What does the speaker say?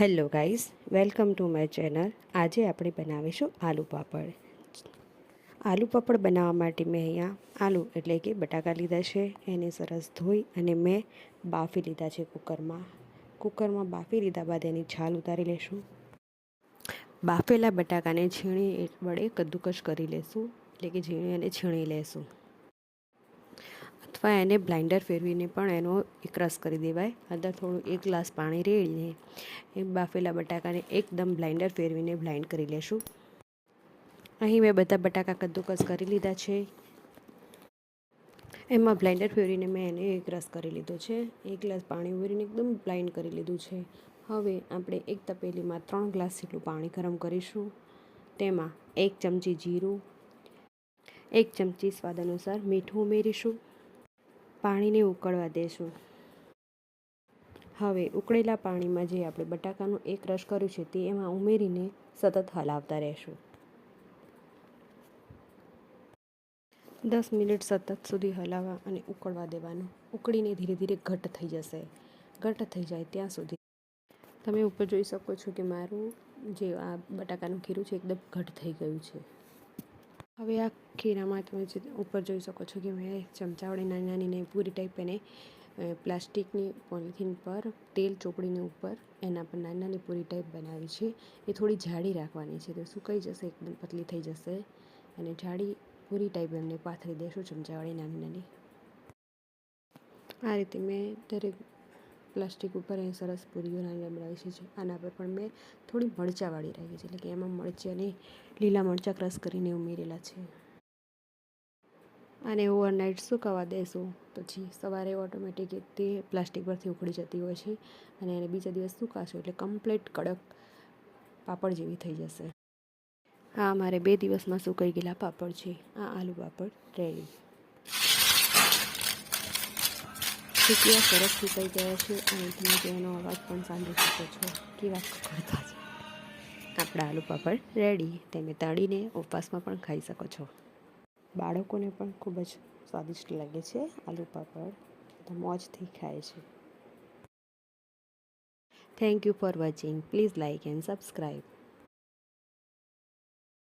Hello guys welcome to my channel આજે આપણે બનાવીશું આલુ પાપડ. આલુ પાપડ બનાવવા માટે મેં અહીંયા આલુ એટલે કે બટાકા લીધા છે, એને સરસ ધોઈ અને મેં બાફી લીધા છે કુકરમાં. કુકરમાં બાફી લીધા બાદ એની છાલ ઉતારી લેશું. બાફેલા બટાકાને છીણી વડે કદ્દુકશ કરી લેશું, એટલે કે ઝીણી અને છીણી લેશું. અથવા એને બ્લાઇન્ડર ફેરવીને પણ એનો એક કરી દેવાય. અંદર થોડું એક ગ્લાસ પાણી રેડીને એ બાફેલા બટાકાને એકદમ બ્લાઇન્ડર ફેરવીને બ્લાઇન્ડ કરી લેશું. અહીં મેં બધા બટાકા કદ્દુકસ કરી લીધા છે. એમાં બ્લાઇન્ડર ફેરવીને મેં એને એક રસ કરી લીધો છે. એક ગ્લાસ પાણી ઉમેરીને એકદમ બ્લાઇન્ડ કરી લીધું છે. હવે આપણે એક તપેલીમાં ત્રણ ગ્લાસ જેટલું પાણી ગરમ કરીશું. તેમાં એક ચમચી જીરું, એક ચમચી સ્વાદ અનુસાર મીઠું ઉમેરીશું. પાણીને ઉકળવા દેશું. હવે ઉકળેલા પાણીમાં જે આપણે બટાકાનું એક રસ કર્યું છે તે એમાં ઉમેરીને સતત હલાવતા રહેશું. દસ મિનિટ સતત સુધી હલાવવા અને ઉકળવા દેવાનું. ઉકળીને ધીરે ધીરે ઘટ થઈ જશે. ઘટ થઈ જાય ત્યાં સુધી. તમે ઉપર જોઈ શકો છો કે મારું જે આ બટાકાનું ખીરું છે, એકદમ ઘટ થઈ ગયું છે. હવે આ ખીરામાં તમે ઉપર જોઈ શકો છો કે મેં ચમચા વડે નાની નાની નહીં પૂરી ટાઈપ એને પ્લાસ્ટિકની પોલિથીન પર, તેલ ચોપડીની ઉપર એના પર નાની નાની પૂરી ટાઈપ બનાવી છે. એ થોડી જાડી રાખવાની છે, તો સુકાઈ જશે, એકદમ પતલી થઈ જશે. અને જાડી પૂરી ટાઈપ એમને પાથરી દેશું ચમચા વડે નાની નાની. આ રીતે મેં દરેક પ્લાસ્ટિક ઉપર એ સરસ પૂરીઓ બનાવી છે આના પર પણ મેં થોડી મરચાંવાળી રાખી છે. એટલે કે એમાં મરચાં લીલા મરચાં ક્રશ કરીને ઉમેરેલા છે. અને ઓવરનાઇટ સુકાવા દેશું? પછી સવારે ઓટોમેટિક તે પ્લાસ્ટિક પરથી ઉખડી જતી હોય છે અને એને બીજા દિવસ સુકાશો એટલે કમ્પ્લીટ કડક પાપડ જેવી થઈ જશે. હા મારે બે દિવસમાં સુકાઈ ગયેલા પાપડ છે. આ આલુ પાપડ રેડી કેવા સરસ સુકાઈ ગયા છે. અને તમે તેનો અવાજ પણ સાંભળી શકો છો. કેવા કરતા છે? આપણા આલુ પાપડ રેડી. તમે તળીને ઉપવાસમાં પણ ખાઈ શકો છો. બાળકોને પણ ખૂબ જ સ્વાદિષ્ટ લાગે છે આલુ પાપડ મોજથી ખાય છે. Thank you for watching please like and subscribe